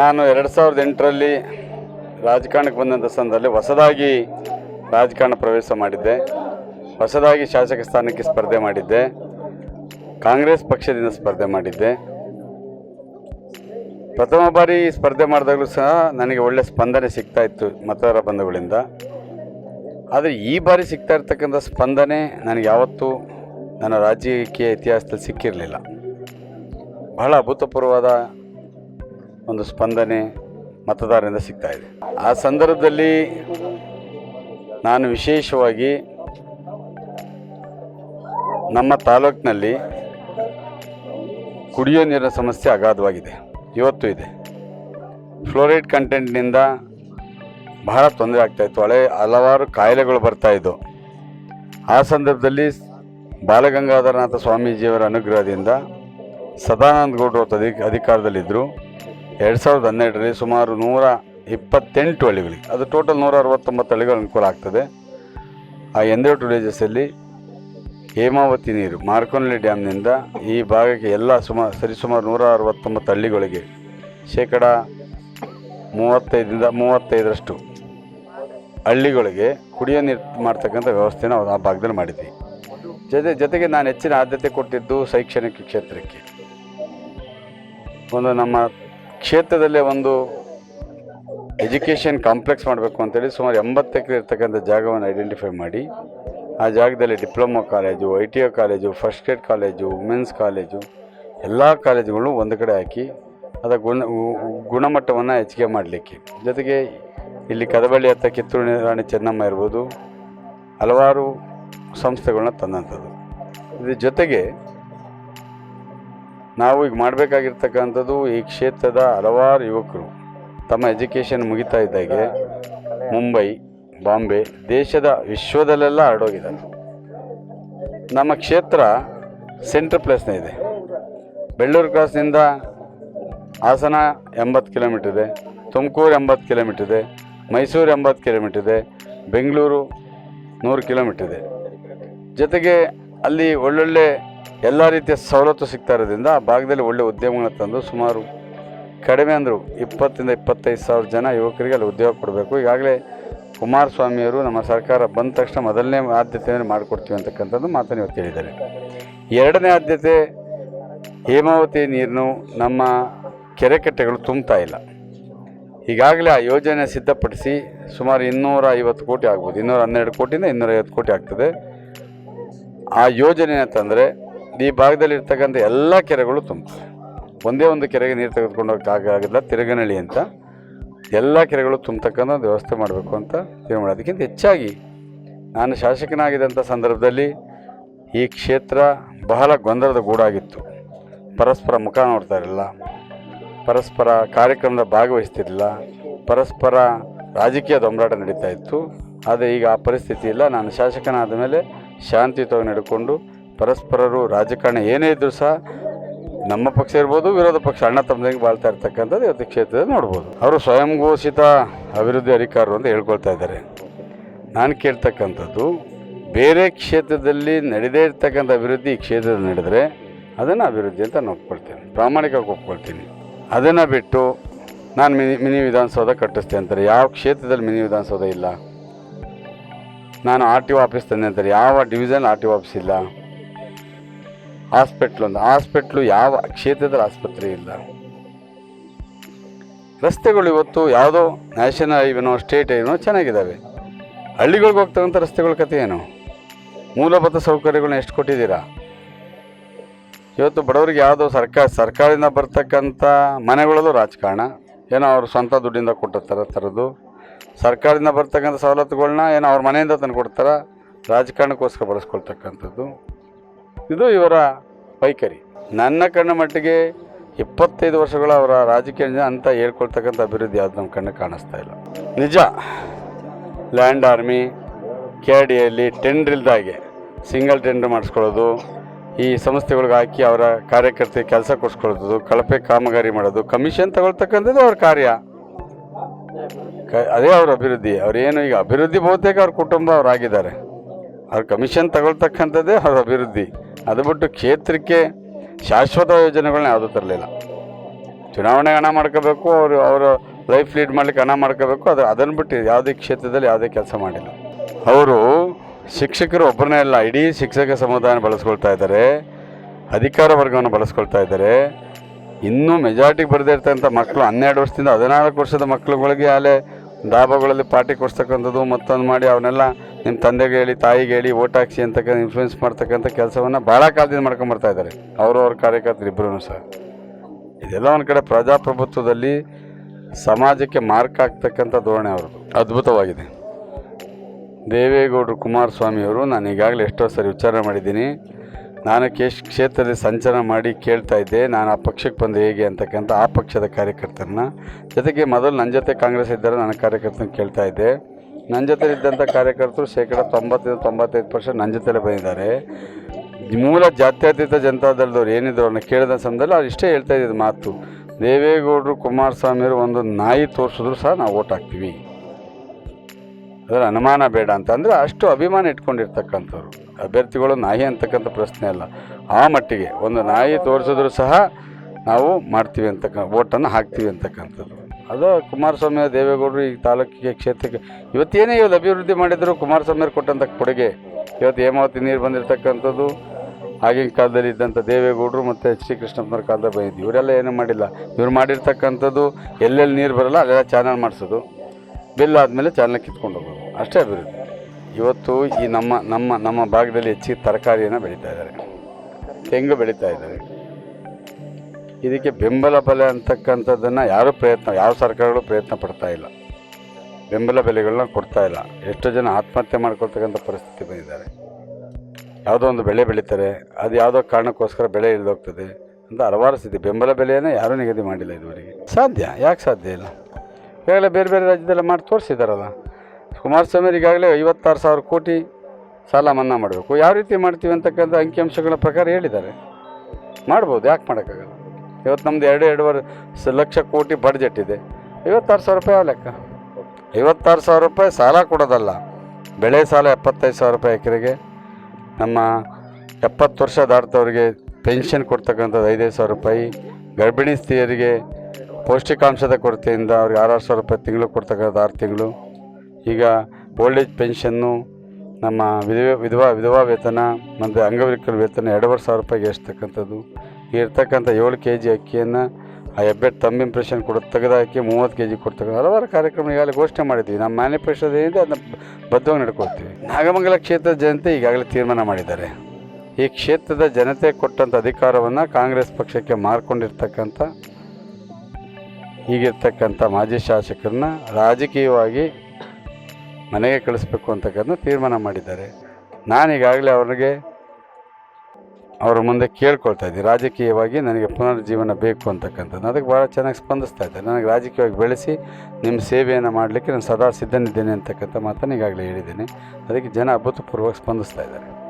ನಾನು ಎರಡು ಸಾವಿರದ ಎಂಟರಲ್ಲಿ ರಾಜಕಾರಣಕ್ಕೆ ಬಂದಂಥ ಸಂದರ್ಭದಲ್ಲಿ ಹೊಸದಾಗಿ ರಾಜಕಾರಣ ಪ್ರವೇಶ ಮಾಡಿದ್ದೆ. ಹೊಸದಾಗಿ ಶಾಸಕ ಸ್ಥಾನಕ್ಕೆ ಸ್ಪರ್ಧೆ ಮಾಡಿದ್ದೆ. ಕಾಂಗ್ರೆಸ್ ಪಕ್ಷದಿಂದ ಸ್ಪರ್ಧೆ ಮಾಡಿದ್ದೆ. ಪ್ರಥಮ ಬಾರಿ ಸ್ಪರ್ಧೆ ಮಾಡಿದಾಗಲೂ ಸಹ ನನಗೆ ಒಳ್ಳೆಯ ಸ್ಪಂದನೆ ಸಿಗ್ತಾ ಇತ್ತು ಮತದಾರ ಬಂಧುಗಳಿಂದ. ಆದರೆ ಈ ಬಾರಿ ಸಿಗ್ತಾ ಇರ್ತಕ್ಕಂಥ ಸ್ಪಂದನೆ ನನಗೆ ಯಾವತ್ತೂ ನನ್ನ ರಾಜಕೀಯ ಇತಿಹಾಸದಲ್ಲಿ ಸಿಕ್ಕಿರಲಿಲ್ಲ. ಬಹಳ ಅಭೂತಪೂರ್ವವಾದ ಒಂದು ಸ್ಪಂದನೆ ಮತದಾರರಿಂದ ಸಿಗ್ತಾ ಇದೆ. ಆ ಸಂದರ್ಭದಲ್ಲಿ ನಾನು ವಿಶೇಷವಾಗಿ ನಮ್ಮ ತಾಲೂಕಿನಲ್ಲಿ ಕುಡಿಯೋ ನೀರಿನ ಸಮಸ್ಯೆ ಅಗಾಧವಾಗಿದೆ. ಇವತ್ತು ಇದೆ. ಫ್ಲೋರೈಡ್ ಕಂಟೆಂಟ್ನಿಂದ ಬಹಳ ತೊಂದರೆ ಆಗ್ತಾಯಿತ್ತು ಹಳೆ ಹಲವಾರು ಕಾಯಿಲೆಗಳು ಬರ್ತಾಯಿದ್ದವು ಆ ಸಂದರ್ಭದಲ್ಲಿ ಬಾಲಗಂಗಾಧರನಾಥ ಸ್ವಾಮೀಜಿಯವರ ಅನುಗ್ರಹದಿಂದ ಸದಾನಂದ ಗೌಡರು ಅಧಿಕಾರದಲ್ಲಿದ್ದರು. ಎರಡು ಸಾವಿರದ ಹನ್ನೆರಡರಲ್ಲಿ ಸುಮಾರು ನೂರ ಇಪ್ಪತ್ತೆಂಟು ಹಳ್ಳಿಗಳಿಗೆ, ಅದು ಟೋಟಲ್ ನೂರ ಅರವತ್ತೊಂಬತ್ತು ಹಳ್ಳಿಗಳು ಅನುಕೂಲ ಆಗ್ತದೆ. ಆ ಎಂದೇಟು ವಿಲೇಜಸ್ಸಲ್ಲಿ ಹೇಮಾವತಿ ನೀರು ಮಾರ್ಕೋನಹಳ್ಳಿ ಡ್ಯಾಮ್ನಿಂದ ಈ ಭಾಗಕ್ಕೆ ಎಲ್ಲ ಸುಮಾರು ಸರಿಸುಮಾರು ನೂರ ಅರವತ್ತೊಂಬತ್ತು ಹಳ್ಳಿಗಳಿಗೆ ಶೇಕಡ ಮೂವತ್ತೈದರಿಂದ ಮೂವತ್ತೈದರಷ್ಟು ಹಳ್ಳಿಗಳಿಗೆ ಕುಡಿಯೋ ನೀರು ಮಾಡ್ತಕ್ಕಂಥ ವ್ಯವಸ್ಥೆನ ಆ ಭಾಗದಲ್ಲಿ ಮಾಡಿದ್ವಿ. ಜೊತೆ, ಜೊತೆಗೆ ನಾನು ಹೆಚ್ಚಿನ ಆದ್ಯತೆ ಕೊಟ್ಟಿದ್ದು ಶೈಕ್ಷಣಿಕ ಕ್ಷೇತ್ರಕ್ಕೆ. ಒಂದು ನಮ್ಮ ಕ್ಷೇತ್ರದಲ್ಲೇ ಒಂದು ಎಜುಕೇಷನ್ ಕಾಂಪ್ಲೆಕ್ಸ್ ಮಾಡಬೇಕು ಅಂತೇಳಿ ಸುಮಾರು ಎಂಬತ್ತು ಎಕರೆ ಇರ್ತಕ್ಕಂಥ ಜಾಗವನ್ನು ಐಡೆಂಟಿಫೈ ಮಾಡಿ, ಆ ಜಾಗದಲ್ಲಿ diploma college, I T I college, first aid college, women's college, ಎಲ್ಲ ಕಾಲೇಜುಗಳನ್ನು ಒಂದು ಕಡೆ ಹಾಕಿ ಅದರ ಗುಣ ಗುಣಮಟ್ಟವನ್ನು ಹೆಚ್ಚಿಗೆ ಮಾಡಲಿಕ್ಕೆ. ಜೊತೆಗೆ ಇಲ್ಲಿ ಕದಬಳ್ಳಿ ಹತ್ತ ಕಿತ್ತೂರು ರಾಣಿ ಚೆನ್ನಮ್ಮ ಇರ್ಬೋದು, ಹಲವಾರು ಸಂಸ್ಥೆಗಳನ್ನ ತಂದಂಥದ್ದು. ಇದ್ರ ಜೊತೆಗೆ ನಾವು ಈಗ ಮಾಡಬೇಕಾಗಿರ್ತಕ್ಕಂಥದ್ದು ಈ ಕ್ಷೇತ್ರದ ಹಲವಾರು ಯುವಕರು ತಮ್ಮ ಎಜುಕೇಷನ್ ಮುಗಿತಾ ಇದ್ದಾಗೆ ಮುಂಬೈ, ಬಾಂಬೆ, ದೇಶದ ವಿಶ್ವದಲ್ಲೆಲ್ಲ ಹರಡೋಗಿದ್ದಾರೆ ನಮ್ಮ ಕ್ಷೇತ್ರ ಸೆಂಟ್ರ್ ಪ್ಲೇಸ್ನ ಇದೆ. ಬೆಳ್ಳೂರು ಕ್ರಾಸ್ನಿಂದ ಹಾಸನ ಎಂಬತ್ತು ಕಿಲೋಮೀಟ್ರ್ ಇದೆ, ತುಮಕೂರು ಎಂಬತ್ತು ಕಿಲೋಮೀಟ್ರ್ ಇದೆ, ಮೈಸೂರು ಎಂಬತ್ತು ಕಿಲೋಮೀಟ್ರ್ ಇದೆ, ಬೆಂಗಳೂರು ನೂರು ಕಿಲೋಮೀಟ್ರ್ ಇದೆ. ಜೊತೆಗೆ ಅಲ್ಲಿ ಒಳ್ಳೊಳ್ಳೆ ಎಲ್ಲ ರೀತಿಯ ಸವಲತ್ತು ಸಿಗ್ತಾ ಇರೋದ್ರಿಂದ ಆ ಭಾಗದಲ್ಲಿ ಒಳ್ಳೆ ಉದ್ಯಮಗಳನ್ನ ತಂದು ಸುಮಾರು ಕಡಿಮೆ ಅಂದರು ಇಪ್ಪತ್ತರಿಂದ ಇಪ್ಪತ್ತೈದು ಸಾವಿರ ಜನ ಯುವಕರಿಗೆ ಅಲ್ಲಿ ಉದ್ಯೋಗ ಕೊಡಬೇಕು. ಈಗಾಗಲೇ ಕುಮಾರಸ್ವಾಮಿಯವರು ನಮ್ಮ ಸರ್ಕಾರ ಬಂದ ತಕ್ಷಣ ಮೊದಲನೇ ಆದ್ಯತೆಯನ್ನು ಮಾಡಿಕೊಡ್ತೀವಿ ಅಂತಕ್ಕಂಥದ್ದು ಮಾತನ್ನು ಇವತ್ತು ಹೇಳಿದ್ದಾರೆ ಎರಡನೇ ಆದ್ಯತೆ ಹೇಮಾವತಿ ನೀರನ್ನು ನಮ್ಮ ಕೆರೆಕಟ್ಟೆಗಳು ತುಂಬ್ತಾ ಇಲ್ಲ. ಈಗಾಗಲೇ ಆ ಯೋಜನೆ ಸಿದ್ಧಪಡಿಸಿ ಸುಮಾರು ಇನ್ನೂರ ಐವತ್ತು ಕೋಟಿ ಆಗ್ಬೋದು. ಇನ್ನೂರ ಹನ್ನೆರಡು ಕೋಟಿಯಿಂದ ಇನ್ನೂರ ಐವತ್ತು ಕೋಟಿ ಆಗ್ತದೆ. ಆ ಯೋಜನೆ ಅಂತಂದರೆ ಈ ಭಾಗದಲ್ಲಿ ಇರ್ತಕ್ಕಂಥ ಎಲ್ಲ ಕೆರೆಗಳು ತುಂಬ್ತವೆ. ಒಂದೇ ಒಂದು ಕೆರೆಗೆ ನೀರು ತೆಗೆದುಕೊಂಡು ಆಗಲ್ಲ, ತಿರುಗನಳ್ಳಿ ಅಂತ. ಎಲ್ಲ ಕೆರೆಗಳು ತುಂಬತಕ್ಕಂಥ ಒಂದು ವ್ಯವಸ್ಥೆ ಮಾಡಬೇಕು ಅಂತ ತೀರ್ಮಾನ ಅದಕ್ಕಿಂತ ಹೆಚ್ಚಾಗಿ ನಾನು ಶಾಸಕನಾಗಿದ್ದಂಥ ಸಂದರ್ಭದಲ್ಲಿ ಈ ಕ್ಷೇತ್ರ ಬಹಳ ಗೊಂದಲದ ಗೂಡಾಗಿತ್ತು. ಪರಸ್ಪರ ಮುಖ ನೋಡ್ತಾ ಇರಲಿಲ್ಲ, ಪರಸ್ಪರ ಕಾರ್ಯಕ್ರಮದ ಭಾಗವಹಿಸ್ತಿರಲಿಲ್ಲ, ಪರಸ್ಪರ ರಾಜಕೀಯ ದೊಂಬರಾಟ ನಡೀತಾ ಇತ್ತು. ಆದರೆ ಈಗ ಆ ಪರಿಸ್ಥಿತಿ ಇಲ್ಲ. ನಾನು ಶಾಸಕನಾದ ಮೇಲೆ ಶಾಂತಿಯುತವಾಗಿ ನಡ್ಕೊಂಡು ಪರಸ್ಪರರು ರಾಜಕಾರಣ ಏನೇ ಇದ್ದರೂ ಸಹ ನಮ್ಮ ಪಕ್ಷ ಇರ್ಬೋದು, ವಿರೋಧ ಪಕ್ಷ, ಅಣ್ಣ ತಮ್ಮದಂಗೆ ಬಾಳ್ತಾ ಇರ್ತಕ್ಕಂಥದ್ದು ಇವತ್ತು ಕ್ಷೇತ್ರದಲ್ಲಿ ನೋಡ್ಬೋದು. ಅವರು ಸ್ವಯಂ ಘೋಷಿತ ಅಭಿವೃದ್ಧಿ ಅಧಿಕಾರರು ಅಂತ ಹೇಳ್ಕೊಳ್ತಾ ಇದ್ದಾರೆ. ನಾನು ಕೇಳ್ತಕ್ಕಂಥದ್ದು, ಬೇರೆ ಕ್ಷೇತ್ರದಲ್ಲಿ ನಡೆದೇ ಇರ್ತಕ್ಕಂಥ ಅಭಿವೃದ್ಧಿ ಈ ಕ್ಷೇತ್ರದಲ್ಲಿ ನಡೆದರೆ ಅದನ್ನು ಅಭಿವೃದ್ಧಿ ಅಂತ ನಾನು ಒಪ್ಕೊಳ್ತೀನಿ. ಪ್ರಾಮಾಣಿಕವಾಗಿ ಒಪ್ಕೊಳ್ತೀನಿ. ಅದನ್ನು ಬಿಟ್ಟು ನಾನು ಮಿನಿ ಮಿನಿ ವಿಧಾನಸೌಧ ಕಟ್ಟಿಸ್ತೇನೆ ಅಂತಾರೆ. ಯಾವ ಕ್ಷೇತ್ರದಲ್ಲಿ ಮಿನಿ ವಿಧಾನಸೌಧ ಇಲ್ಲ? ನಾನು ಆರ್ ಟಿ ಒ ಆಫೀಸ್ ತಂದೆ ಅಂತಾರೆ. ಯಾವ division R T O office ಇಲ್ಲ? ಹಾಸ್ಪಿಟ್ಲ್ ಒಂದು. ಹಾಸ್ಪಿಟ್ಲು ಯಾವ ಕ್ಷೇತ್ರದ ಆಸ್ಪತ್ರೆ ಇಲ್ಲ. ರಸ್ತೆಗಳು ಇವತ್ತು ಯಾವುದೋ ನ್ಯಾಷನಲ್ ಹೈವೇನೋ ಸ್ಟೇಟ್ ಹೈವೇನೋ ಚೆನ್ನಾಗಿದ್ದಾವೆ. ಹಳ್ಳಿಗಳಿಗೆ ಹೋಗ್ತಕ್ಕಂಥ ರಸ್ತೆಗಳ ಕಥೆ ಏನು? ಮೂಲಭೂತ ಸೌಕರ್ಯಗಳನ್ನ ಎಷ್ಟು ಕೊಟ್ಟಿದ್ದೀರಾ? ಇವತ್ತು ಬಡವರಿಗೆ ಯಾವುದೋ ಸರ್ಕಾರ, ಸರ್ಕಾರದಿಂದ ಬರ್ತಕ್ಕಂಥ ಮನೆಗಳಲ್ಲೂ ರಾಜಕಾರಣ. ಏನೋ ಅವ್ರ ಸ್ವಂತ ದುಡ್ಡಿಂದ ಕೊಟ್ಟ ಥರ ಥರದ್ದು ಸರ್ಕಾರದಿಂದ ಬರ್ತಕ್ಕಂಥ ಸವಲತ್ತುಗಳನ್ನ ಏನೋ ಅವ್ರ ಮನೆಯಿಂದ ತಂದು ಕೊಡ್ತಾರೆ. ರಾಜಕಾರಣಕ್ಕೋಸ್ಕರ ಬಳಸ್ಕೊಳ್ತಕ್ಕಂಥದ್ದು. ಇದು ಇವರ ವೈಖರಿ ನನ್ನ ಕಣ್ಣ ಮಟ್ಟಿಗೆ ಇಪ್ಪತ್ತೈದು ವರ್ಷಗಳ ಅವರ ರಾಜಕೀಯ ಅಂತ ಹೇಳ್ಕೊಳ್ತಕ್ಕಂಥ ಅಭಿವೃದ್ಧಿ ಯಾವುದು ನಮ್ಮ ಕಣ್ಣು ಕಾಣಿಸ್ತಾ ಇಲ್ಲ. ನಿಜ, ಲ್ಯಾಂಡ್ ಆರ್ಮಿ ಕೆ ಡಿಯಲ್ಲಿ ಟೆಂಡ್ರ್ ಇಲ್ದಾಗೆ ಸಿಂಗಲ್ ಟೆಂಡ್ರ್ ಮಾಡಿಸ್ಕೊಳ್ಳೋದು, ಈ ಸಂಸ್ಥೆಗಳಿಗೆ ಹಾಕಿ ಅವರ ಕಾರ್ಯಕರ್ತರಿಗೆ ಕೆಲಸ ಕೊಡಿಸ್ಕೊಳ್ಳೋದು, ಕಳಪೆ ಕಾಮಗಾರಿ ಮಾಡೋದು ಕಮಿಷನ್ ತಗೊಳ್ತಕ್ಕಂಥದ್ದು ಅವ್ರ ಕಾರ್ಯ. ಅದೇ ಅವ್ರ ಅಭಿವೃದ್ಧಿ. ಅವ್ರೇನು ಈಗ ಅಭಿವೃದ್ಧಿ ಬಹುತೇಕ ಅವ್ರ ಕುಟುಂಬ ಅವರಾಗಿದ್ದಾರೆ. ಅವ್ರ ಕಮಿಷನ್ ತಗೊಳ್ತಕ್ಕಂಥದ್ದೇ ಅವ್ರ ಅಭಿವೃದ್ಧಿ. ಅದು ಬಿಟ್ಟು ಕ್ಷೇತ್ರಕ್ಕೆ ಶಾಶ್ವತ ಯೋಜನೆಗಳನ್ನ ಯಾವುದೂ ತರಲಿಲ್ಲ. ಚುನಾವಣೆಗೆ ಹಣ ಮಾಡ್ಕೋಬೇಕು, ಅವರು ಅವರು ಲೈಫ್ ಲೀಡ್ ಮಾಡ್ಲಿಕ್ಕೆ ಹಣ ಮಾಡ್ಕೋಬೇಕು ಅದು ಅದನ್ನು ಬಿಟ್ಟು ಯಾವುದೇ ಕ್ಷೇತ್ರದಲ್ಲಿ ಯಾವುದೇ ಕೆಲಸ ಮಾಡಿಲ್ಲ. ಅವರು ಶಿಕ್ಷಕರು ಒಬ್ಬರನ್ನೇ ಅಲ್ಲ, ಇಡೀ ಶಿಕ್ಷಕ ಸಮುದಾಯನ ಬಳಸ್ಕೊಳ್ತಾ ಇದ್ದಾರೆ, ಅಧಿಕಾರ ವರ್ಗವನ್ನು ಬಳಸ್ಕೊಳ್ತಾ ಇದ್ದಾರೆ. ಇನ್ನೂ ಮೆಜಾರಿಟಿಗೆ ಬರದೇ ಇರ್ತಕ್ಕಂಥ ಮಕ್ಕಳು ಹನ್ನೆರಡು ವರ್ಷದಿಂದ ಹದಿನಾಲ್ಕು ವರ್ಷದ ಮಕ್ಕಳುಗಳಿಗೆ ಅಲ್ಲೇ ಡಾಬಾಗಳಲ್ಲಿ ಪಾರ್ಟಿ ಕೊಡ್ಸ್ತಕ್ಕಂಥದ್ದು ಮತ್ತೊಂದು ಮಾಡಿ ಅವನ್ನೆಲ್ಲ ನಿಮ್ಮ ತಂದೆಗೆ ಹೇಳಿ, ತಾಯಿಗೆ ಹೇಳಿ ಓಟ್ ಹಾಕ್ಸಿ ಅಂತಕ್ಕಂಥ ಇನ್ಫ್ಲೂಯೆನ್ಸ್ ಮಾಡ್ತಕ್ಕಂಥ ಕೆಲಸವನ್ನು ಭಾಳ ಕಾಲದಿಂದ ಮಾಡ್ಕೊಂಬರ್ತಾ ಇದ್ದಾರೆ. ಅವರು ಅವ್ರ ಕಾರ್ಯಕರ್ತರು ಇಬ್ಬರೂ ಸಹ. ಇದೆಲ್ಲ ಒಂದು ಕಡೆ ಪ್ರಜಾಪ್ರಭುತ್ವದಲ್ಲಿ ಸಮಾಜಕ್ಕೆ ಮಾರ್ಕ್ ಆಗ್ತಕ್ಕಂಥ ಧೋರಣೆ ಅವ್ರದ್ದು. ಅದ್ಭುತವಾಗಿದೆ. ದೇವೇಗೌಡರು ಕುಮಾರಸ್ವಾಮಿಯವರು, ನಾನು ಈಗಾಗಲೇ ಎಷ್ಟೋ ಸರಿ ವಿಚಾರಣೆ ಮಾಡಿದ್ದೀನಿ. ನಾನು ಕೇಶ್ ಕ್ಷೇತ್ರದಲ್ಲಿ ಸಂಚಾರ ಮಾಡಿ ಕೇಳ್ತಾ ಇದ್ದೆ, ನಾನು ಆ ಪಕ್ಷಕ್ಕೆ ಬಂದು ಹೇಗೆ ಅಂತಕ್ಕಂಥ ಆ ಪಕ್ಷದ ಕಾರ್ಯಕರ್ತರನ್ನ. ಜೊತೆಗೆ ಮೊದಲು ನನ್ನ ಜೊತೆ ಕಾಂಗ್ರೆಸ್ ಇದ್ದಾರೆ ನನ್ನ ಕಾರ್ಯಕರ್ತನ ಕೇಳ್ತಾ ಇದ್ದೆ. ನನ್ನ ಜೊತೆ ಇದ್ದಂಥ ಕಾರ್ಯಕರ್ತರು ಶೇಕಡ ತೊಂಬತ್ತೈದು ತೊಂಬತ್ತೈದು ಪರ್ಸೆಂಟ್ ನನ್ನ ಜೊತೆಲೇ ಬಂದಿದ್ದಾರೆ. ಮೂಲ ಜಾತ್ಯತೀತ ಜನತಾದಳದವ್ರು ಏನಿದ್ರು ಅವ್ರನ್ನ ಕೇಳಿದ ಸಮಯದಲ್ಲಿ ಅವ್ರು ಇಷ್ಟೇ ಹೇಳ್ತಾ ಇದ್ದಿದ್ದು ಮಾತು. ದೇವೇಗೌಡರು, ಕುಮಾರಸ್ವಾಮಿಯವರು ಒಂದು ನಾಯಿ ತೋರಿಸಿದ್ರು ಸಹ ನಾವು ಓಟ್ ಹಾಕ್ತೀವಿ. ಅದರ ಅನುಮಾನ ಬೇಡ ಅಂತ ಅಂದರೆ ಅಷ್ಟು ಅಭಿಮಾನ ಇಟ್ಕೊಂಡಿರ್ತಕ್ಕಂಥವ್ರು. ಅಭ್ಯರ್ಥಿಗಳು ನಾಯಿ ಅಂತಕ್ಕಂಥ ಪ್ರಶ್ನೆ ಅಲ್ಲ. ಆ ಮಟ್ಟಿಗೆ ಒಂದು ನಾಯಿ ತೋರಿಸಿದ್ರು ಸಹ ನಾವು ಮಾಡ್ತೀವಿ ಅಂತಕ್ಕ ಓಟನ್ನು ಹಾಕ್ತೀವಿ ಅಂತಕ್ಕಂಥದ್ದು. ಅದು ಕುಮಾರಸ್ವಾಮಿ ದೇವೇಗೌಡರು ಈ ತಾಲೂಕಿಗೆ ಕ್ಷೇತ್ರಕ್ಕೆ ಇವತ್ತೇನೇ ಇವತ್ತು ಅಭಿವೃದ್ಧಿ ಮಾಡಿದ್ರು ಕುಮಾರಸ್ವಾಮಿಯವ್ರು ಕೊಟ್ಟಂಥ ಕೊಡುಗೆ. ಇವತ್ತು ಹೇಮಾವತಿ ನೀರು ಬಂದಿರತಕ್ಕಂಥದ್ದು, ಆಗಿನ ಕಾಲದಲ್ಲಿ ಇದ್ದಂಥ ದೇವೇಗೌಡರು ಮತ್ತು ಎಚ್ ಡಿ ಕೃಷ್ಣಪ್ಪನವ್ರ ಕಾಲದಲ್ಲಿ ಬಂದಿದ್ದು, ಇವರೆಲ್ಲ ಏನೂ ಮಾಡಿಲ್ಲ. ಇವ್ರು ಮಾಡಿರ್ತಕ್ಕಂಥದ್ದು ಎಲ್ಲೆಲ್ಲಿ ನೀರು ಬರಲ್ಲ, ಅಲ್ಲೆಲ್ಲ ಚಾನಲ್ ಮಾಡಿಸೋದು. ಬಿಲ್ ಆದಮೇಲೆ ಚಾನಲ್ ಕಿತ್ಕೊಂಡು ಹೋಗೋದು. ಅಷ್ಟೇ ಅಭಿವೃದ್ಧಿ. ಇವತ್ತು ಈ ನಮ್ಮ ನಮ್ಮ ನಮ್ಮ ಭಾಗದಲ್ಲಿ ಹೆಚ್ಚಿಗೆ ತರಕಾರಿಯನ್ನು ಬೆಳೀತಾ ಇದ್ದಾರೆ. ತೆಂಗು ಬೆಳೀತಾ ಇದ್ದಾರೆ. ಇದಕ್ಕೆ ಬೆಂಬಲ ಬೆಲೆ ಅಂತಕ್ಕಂಥದ್ದನ್ನು ಯಾರೂ ಪ್ರಯತ್ನ, ಯಾವ ಸರ್ಕಾರಗಳು ಪ್ರಯತ್ನ ಪಡ್ತಾ ಇಲ್ಲ. ಬೆಂಬಲ ಬೆಲೆಗಳನ್ನ ಕೊಡ್ತಾ ಇಲ್ಲ. ಎಷ್ಟೋ ಜನ ಆತ್ಮಹತ್ಯೆ ಮಾಡ್ಕೊಳ್ತಕ್ಕಂಥ ಪರಿಸ್ಥಿತಿ ಬಂದಿದ್ದಾರೆ. ಯಾವುದೋ ಒಂದು ಬೆಳೆ ಬೆಳೀತಾರೆ, ಅದು ಯಾವುದೋ ಕಾರಣಕ್ಕೋಸ್ಕರ ಬೆಳೆ ಇಳಿದೋಗ್ತದೆ ಅಂತ ಹಲವಾರು ಸ್ಥಿತಿ. ಬೆಂಬಲ ಬೆಲೆಯನ್ನು ಯಾರೂ ನಿಗದಿ ಮಾಡಿಲ್ಲ ಇದುವರೆಗೆ. ಸಾಧ್ಯ? ಯಾಕೆ ಸಾಧ್ಯ ಇಲ್ಲ? ಈಗಾಗಲೇ ಬೇರೆ ಬೇರೆ ರಾಜ್ಯದಲ್ಲ ಮಾಡಿ ತೋರಿಸಿದಾರಲ್ಲ. ಕುಮಾರಸ್ವಾಮಿ ಈಗಾಗಲೇ ಐವತ್ತಾರು ಸಾವಿರ ಕೋಟಿ ಸಾಲ ಮನ್ನಾ ಮಾಡಬೇಕು. ಯಾವ ರೀತಿ ಮಾಡ್ತೀವಿ ಅಂತಕ್ಕಂಥ ಅಂಕಿಅಂಶಗಳ ಪ್ರಕಾರ ಹೇಳಿದ್ದಾರೆ. ಮಾಡ್ಬೋದು, ಯಾಕೆ ಮಾಡೋಕ್ಕಾಗಲ್ಲ? ಇವತ್ತು ನಮ್ದು ಎರಡು ಎರಡೂವರೆ ಲಕ್ಷ ಕೋಟಿ ಬಡ್ಜೆಟ್ ಇದೆ. ಐವತ್ತಾರು ಸಾವಿರ ರೂಪಾಯಿ ಯಾವ ಲೆಕ್ಕ. ಐವತ್ತಾರು ಸಾವಿರ ರೂಪಾಯಿ ಸಾಲ ಕೊಡೋದಲ್ಲ. ಬೆಳೆ ಸಾಲ ಎಪ್ಪತ್ತೈದು ಸಾವಿರ ರೂಪಾಯಿ ಎಕರೆಗೆ. ನಮ್ಮ ಎಪ್ಪತ್ತು ವರ್ಷ ದಾಟ್ದವ್ರಿಗೆ ಪೆನ್ಷನ್ ಕೊಡ್ತಕ್ಕಂಥದ್ದು ಐದೈದು ಸಾವಿರ ರೂಪಾಯಿ. ಗರ್ಭಿಣಿ ಸ್ತ್ರೀಯರಿಗೆ ಪೌಷ್ಟಿಕಾಂಶದ ಕೊರತೆಯಿಂದ ಅವ್ರಿಗೆ ಆರಾರು ಸಾವಿರ ರೂಪಾಯಿ ತಿಂಗಳು ಕೊಡ್ತಕ್ಕಂಥದ್ದು ಆರು ತಿಂಗಳು. ಈಗ ಓಲ್ಡ್ ಏಜ್ ಪೆನ್ಷನ್ನು ನಮ್ಮ ವಿಧವೆ, ವಿಧವಾ ವಿಧವಾ ವೇತನ, ಮತ್ತು ಅಂಗವಿಕಲ ವೇತನ ಎರಡೂವರೆ ಸಾವಿರ ರೂಪಾಯಿಗೆ ಏರಿಸ್ತಕ್ಕಂಥದ್ದು ಇರ್ತಕ್ಕಂಥ ಏಳು ಕೆ ಜಿ ಅಕ್ಕಿಯನ್ನು ಆ ಹೆಬ್ಬೆಟ್ಟು ತಮ್ಮ ಇಂಪ್ರೆಷನ್ ಕೊಡೋದು ತೆಗೆದಾಕಿ ಮೂವತ್ತು ಕೆ ಜಿ ಕೊಡ್ತಕ್ಕಂಥ ಹಲವಾರು ಕಾರ್ಯಕ್ರಮ ಈಗಾಗಲೇ ಘೋಷಣೆ ಮಾಡಿದ್ದೀವಿ ನಮ್ಮ ಮ್ಯಾನಿಫೆಸ್ಟೋದ ಏನಿದೆ ಅದನ್ನ ಬದ್ಧವಾಗಿ ನಡ್ಕೊಳ್ತೀವಿ. ನಾಗಮಂಗಲ ಕ್ಷೇತ್ರದ ಜನತೆ ಈಗಾಗಲೇ ತೀರ್ಮಾನ ಮಾಡಿದ್ದಾರೆ. ಈ ಕ್ಷೇತ್ರದ ಜನತೆ ಕೊಟ್ಟಂಥ ಅಧಿಕಾರವನ್ನು ಕಾಂಗ್ರೆಸ್ ಪಕ್ಷಕ್ಕೆ ಮಾರ್ಕೊಂಡಿರ್ತಕ್ಕಂಥ ಈಗಿರ್ತಕ್ಕಂಥ ಮಾಜಿ ಶಾಸಕರನ್ನ ರಾಜಕೀಯವಾಗಿ ಮನೆಗೆ ಕಳಿಸ್ಬೇಕು ಅಂತಕ್ಕಂಥ ತೀರ್ಮಾನ ಮಾಡಿದ್ದಾರೆ. ನಾನು ಈಗಾಗಲೇ ಅವ್ರಿಗೆ ಅವರ ಮುಂದೆ ಕೇಳ್ಕೊಳ್ತಾ ಇದ್ದೀನಿ. ರಾಜಕೀಯವಾಗಿ ನನಗೆ ಪುನರ್ಜೀವನ ಬೇಕು ಅಂತಕ್ಕಂಥದ್ದು. ಅದಕ್ಕೆ ಭಾಳ ಚೆನ್ನಾಗಿ ಸ್ಪಂದಿಸ್ತಾ ಇದ್ದಾರೆ. ನನಗೆ ರಾಜಕೀಯವಾಗಿ ಬೆಳೆಸಿ ನಿಮ್ಮ ಸೇವೆಯನ್ನು ಮಾಡಲಿಕ್ಕೆ ನಾನು ಸದಾ ಸಿದ್ಧನಿದ್ದೇನೆ ಅಂತಕ್ಕಂಥ ಮಾತನ್ನು ಈಗಾಗಲೇ ಹೇಳಿದ್ದೀನಿ. ಅದಕ್ಕೆ ಜನ ಅಭೂತಪೂರ್ವವಾಗಿ ಸ್ಪಂದಿಸ್ತಾ ಇದ್ದಾರೆ.